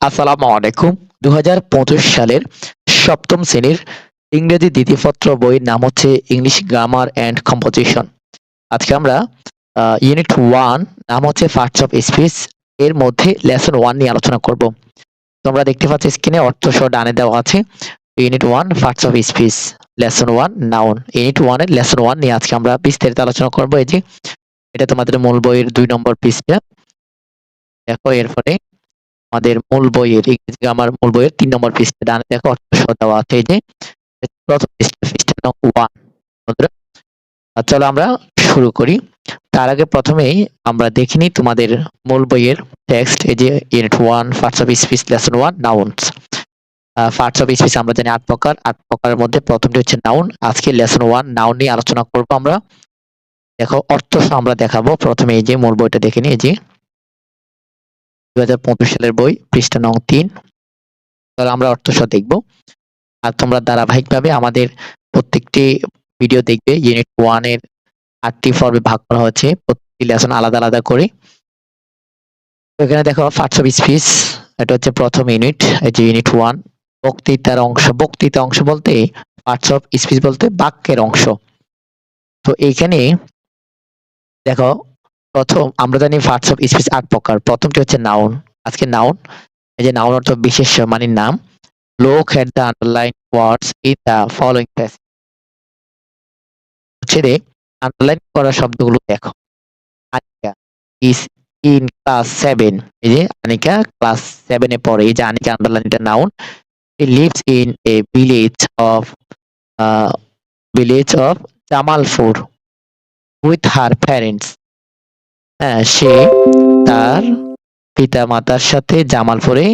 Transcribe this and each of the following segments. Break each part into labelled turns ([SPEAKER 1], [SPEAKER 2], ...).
[SPEAKER 1] আসসালামু আলাইকুম। দু হাজার পঁচিশ সালের সপ্তম শ্রেণির ইংরেজি দ্বিতীয়পত্র বইয়ের নাম হচ্ছে ইংলিশ গ্রামার অ্যান্ড কম্পোজিশন আজকে আমরা ইউনিট ওয়ান নাম হচ্ছে পার্টস অফ স্পিচ এর মধ্যে লেসন ওয়ান নিয়ে আলোচনা করব। তোমরা দেখতে পাচ্ছ স্ক্রিনে অর্থ সহ ডানে দেওয়া আছে unit one parts of speech lesson one noun unit ওয়ানের লেসন ওয়ান নিয়ে আজকে আমরা বিস্তারিত আলোচনা করব। এই যে, এটা তোমাদের মূল বইয়ের দুই নম্বর পৃষ্ঠা দেখো, এরপরে আমাদের মূল বইয়ের ইংরেজি গ্রামার মূল বইয়ের তিন নম্বর পৃষ্ঠা, ডানে দেখো অর্থ দেওয়া আছে যে প্রথম পৃষ্ঠা নং ওয়ান বন্ধুরা। চলো আমরা শুরু করি। তার আগে প্রথমেই আমরা দেখিনি তোমাদের মূল বইয়ের টেক্সট এই যে unit one first of speech lesson one nouns parts of speech আমরা জানি আট প্রকার, আট প্রকারের মধ্যে প্রথমটি হচ্ছে নাউন আজকে লেসন ওয়ান নাউন নিয়ে আলোচনা করব আমরা। দেখো, অর্থ আমরা দেখাবো। প্রথমে এই যে মূল বইটা দেখে নিই, এই যে দুই হাজার পঁচিশ সালের বই, পৃষ্ঠা নং তিন। তাহলে আমরা অর্থ সহ দেখব। আর তোমরা ধারাবাহিকভাবে আমাদের প্রত্যেকটি ভিডিও দেখবে। ইউনিট ওয়ানের আটটি পর্বে ভাগ করা হয়েছে। প্রত্যেকটি লেসন আলাদা আলাদা করে। এখানে দেখো পার্টস অফ স্পিচ এটা হচ্ছে প্রথম ইউনিট এই যে ইউনিট ওয়ান বক্তৃতার অংশ। বক্তৃতা অংশ বলতে পার্টস অফ স্পিচ বলতে বাক্যের অংশ। তো এইখানে দেখো প্রথম আমরা জানি পার্টস অফ স্পিচ আট প্রকার। প্রথমটি হচ্ছে নাউন আজকে নাউন এই যে নাউন অর্থ বিশেষ মানে নাম। Look had the underline words in the following হচ্ছে রে আন্ডারলাইন করা শব্দগুলো দেখো। Anika is in class seven এই যে আনিকা ক্লাস সেভেনে পড়ে। এই যে আনিকা আন্ডারলাইন এটা noun he lives in a village of village of Jamalpur with her parents সে তার পিতা মাতার সাথে জামালপুরে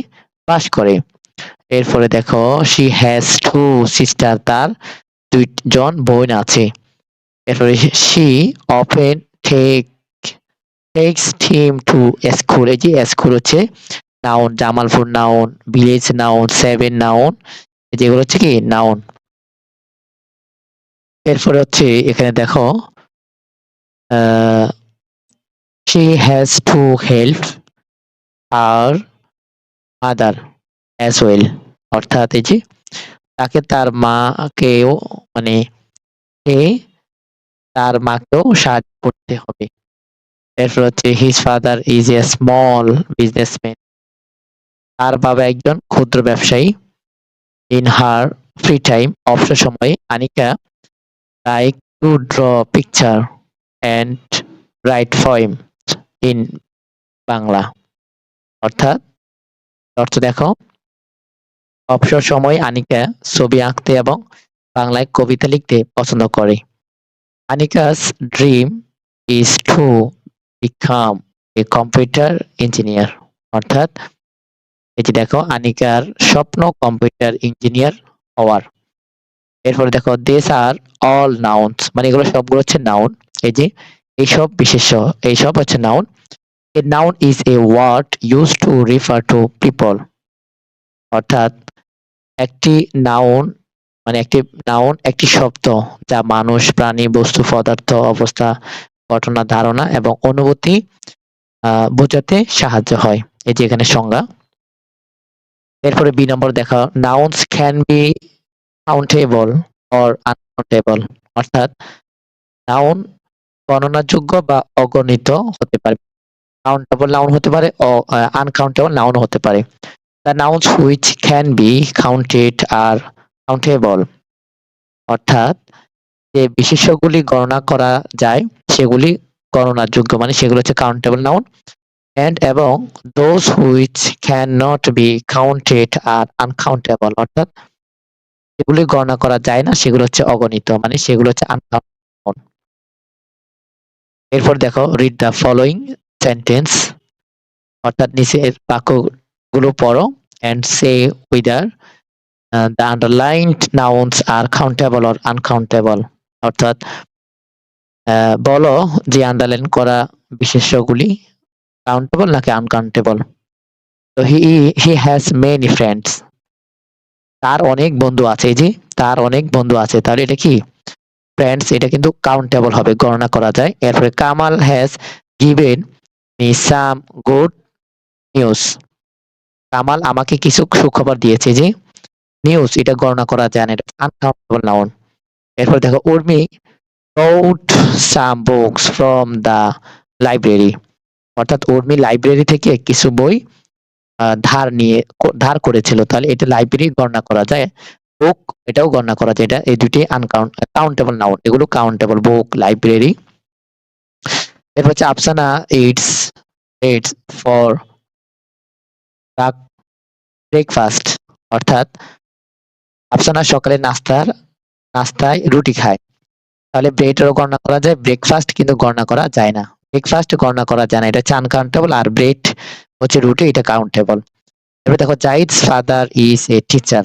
[SPEAKER 1] বাস করে। এরপরে দেখো শি হ্যাজ টু সিস্টার তার দুইজন বোন আছে। এরপরে she often take takes him to school এই যে স্কুল হচ্ছে noun Jamalpur noun village noun seven noun যেগুলো হচ্ছে কি নাউন এরপরে হচ্ছে এখানে দেখো, আহ she has to help her mother as well. অর্থাৎ এই যে তাকে তার মাকেও মানে সে তার মাকেও সাহায্য করতে হবে। এরপর হচ্ছে his father is a small businessman তার বাবা একজন ক্ষুদ্র ব্যবসায়ী। ইন হার ফ্রি টাইম অবসর সময়ে Anika like to draw picture and write poem in Bangla. অর্থাৎ, অর্থ দেখো, অবসর সময় আনিকা ছবি আঁকতে এবং বাংলায় কবিতা লিখতে পছন্দ করে। Anika's dream is to become a computer engineer. অর্থাৎ এটি দেখো, আনিকার স্বপ্ন কম্পিউটার ইঞ্জিনিয়ার হওয়ার। এরপরে দেখো দেশ আর অল নাউন্স মানে এগুলো সবগুলো হচ্ছে নাউন এই যে এইসব বিশেষ এইসব হচ্ছে noun a noun is a word use to refer to people অর্থাৎ একটি নাউন মানে একটি নাউন একটি শব্দ যা মানুষ, প্রাণী, বস্তু, পদার্থ, অবস্থা, ঘটনা, ধারণা এবং অনুভূতি বোঝাতে সাহায্য হয়। এই যে এখানে সংজ্ঞা। এরপরে বি নম্বর দেখা nouns can be countable or uncountable অর্থাৎ নাউন গণনাযোগ্য বা অগণিত হতে পারে। কাউন্টেবল নাউন হতে পারে আনকাউন্টেবল নাউন হতে পারে। The nouns which can be counted are countable অর্থাৎ যে বিশেষ্যগুলি গণনা করা যায়, সেগুলি গণনাযোগ্য মানে সেগুলো হচ্ছে কাউন্টেবল নাউন অ্যান্ড এবং those which can not be counted are uncountable অর্থাৎ যেগুলি গণনা করা যায় না, সেগুলো হচ্ছে অগণিত মানে সেগুলো হচ্ছে আনকাউন্টেবল এরপর দেখো রিড দ্য ফলোইং সেন্টেন্স অর্থাৎ নিচের বাক্যগুলো পড়ো and say whether the underlined nouns are countable or uncountable অর্থাৎ আহ, বলো যে আন্ডারলাইন করা বিশেষ্যগুলি কাউন্টেবল নাকি আনকাউন্টেবল তো he he has many friends তার অনেক বন্ধু আছে যে তার অনেক বন্ধু আছে তাহলে এটা কি? ফ্রেন্ডস এটা কিন্তু কাউন্টেবল হবে, গণনা করা যায়। এরপরে Kamal has given me some good news Kamal আমাকে কিছু সুখবর দিয়েছে যে নিউজ এটা গণনা করা যায় না, এটা আনকাউন্টেবল নাউন এরপর দেখো, Urmi bought some books from the library. অর্থাৎ উর্মি লাইব্রেরি থেকে কিছু বই ধার নিয়ে, ধার করেছিল। তাহলে এটা লাইব্রেরি গণনা করা যায়। বুক এটাও গণনা করা যায়। এটা এই দুটি আনকাউন্ট কাউন্টেবল নাউন এগুলো কাউন্টেবল বুক লাইব্রেরি এরপর হচ্ছে Afsana eats eats for breakfast অর্থাৎ আফসানা সকালে নাস্তার, নাস্তায় রুটি খায়। তাহলে ব্রেডেরও গণনা করা যায় ব্রেকফাস্ট কিন্তু গণনা করা যায় না। ব্রেকফাস্ট গণনা করা যায় না, এটা হচ্ছে আনকাউন্টেবল আর ব্রেড হচ্ছে রুটি, এটা কাউন্টেবল এবার দেখো Zahid's father is a teacher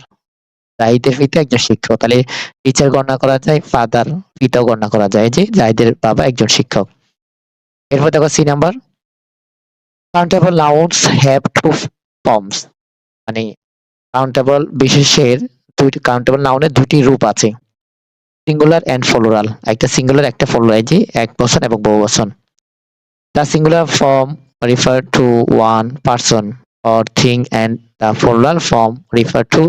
[SPEAKER 1] জাহিদের পিতা একজন শিক্ষক। তাহলে টিচার গণনা করা যায় ফাদার পিতাও গণনা করা যায়। যে জাহিদের বাবা একজন শিক্ষক। এরপর দেখো C number. Countable nouns have two forms মানে কাউন্টেবল বিশেষের দুইটি কাউন্টেবল নাউনের দুটি রূপ আছে। সিঙ্গুলার অ্যান্ড ফ্লোরাল একটা সিঙ্গুলার একটা ফ্লোরাল যে এক বচন এবং বহু বচন। The singular form refer to one person or thing and the plural form refer to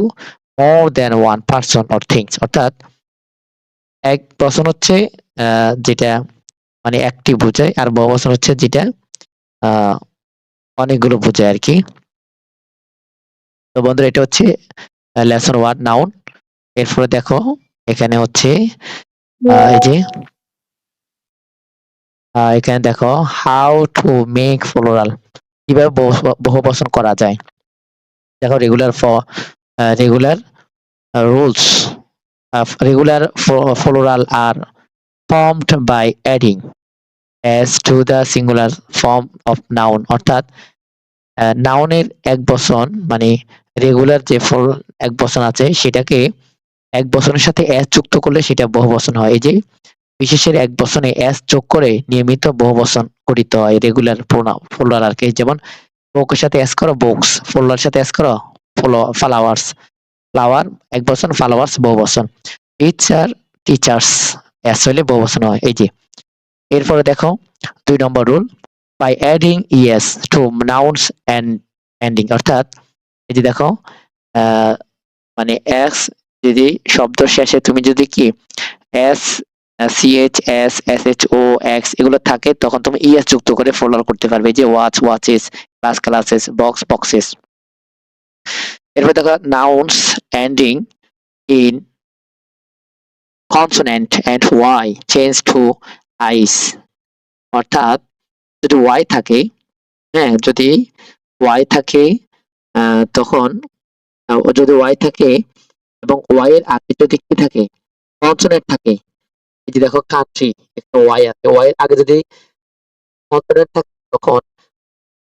[SPEAKER 1] more than one person or things অর্থাৎ এক বচন হচ্ছে যেটা মানে একটি বোঝায়, আর বহু বচন হচ্ছে যেটা অনেকগুলো বোঝায় আর কি। তো বন্ধুরা, এটা হচ্ছে লেসন ওয়ার্ড নাউন এরপরে দেখো, এখানে হচ্ছে এই যে এখানে দেখো হাউ টু মেক ফ্লোরাল কীভাবে বহু- বহুবচন করা যায়। দেখো regular regular rules regular plural are formed by adding as to the singular form of noun. অর্থাৎ নাউনের এক বচন মানে রেগুলার যে ফল এক বচন আছে, সেটাকে এক বচনের সাথে এস যুক্ত করলে সেটা বহু বচন হয়। এই যে বিশেষের এক বচনে এস যোগ করে নিয়মিত বহু বচন করিতে হয় রেগুলার ফোল্ডার আর কি। যেমন বুকের সাথে এস করো বুকস ফোল্ডার সাথে এস করো ফ্লাওয়ার্স ফ্লাওয়ার এক বচন ফ্লাওয়ার্স বহু বচন। টিচার টিচার্স এস হলে বহু বচন হয়, এই যে। এরপরে দেখো, দুই নম্বর rule by adding ES to nouns end ending অর্থাৎ এই যে দেখো মানে এক্স যদি শব্দ শেষে তুমি যদি কি S CH S S H O X এগুলো থাকে, তখন তুমি ইএস যুক্ত করে ফলোয়ার করতে পারবে যে watch watches class classes box boxes এরপর দেখো nouns ending in consonant and Y change to IES অর্থাৎ যদি ওয়াই থাকে হ্যাঁ যদি ওয়াই থাকে তখন যদি ওয়াই থাকে এবং ওয়াই এর আগে যদি কি থাকে কনসোনেন্ট থাকে, এই যে দেখো কান্ট্রি একটা ওয়াই আছে ওয়াই এর আগে যদি কনসোনেন্ট থাকে, তখন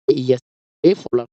[SPEAKER 1] ইএস ফলোয়ার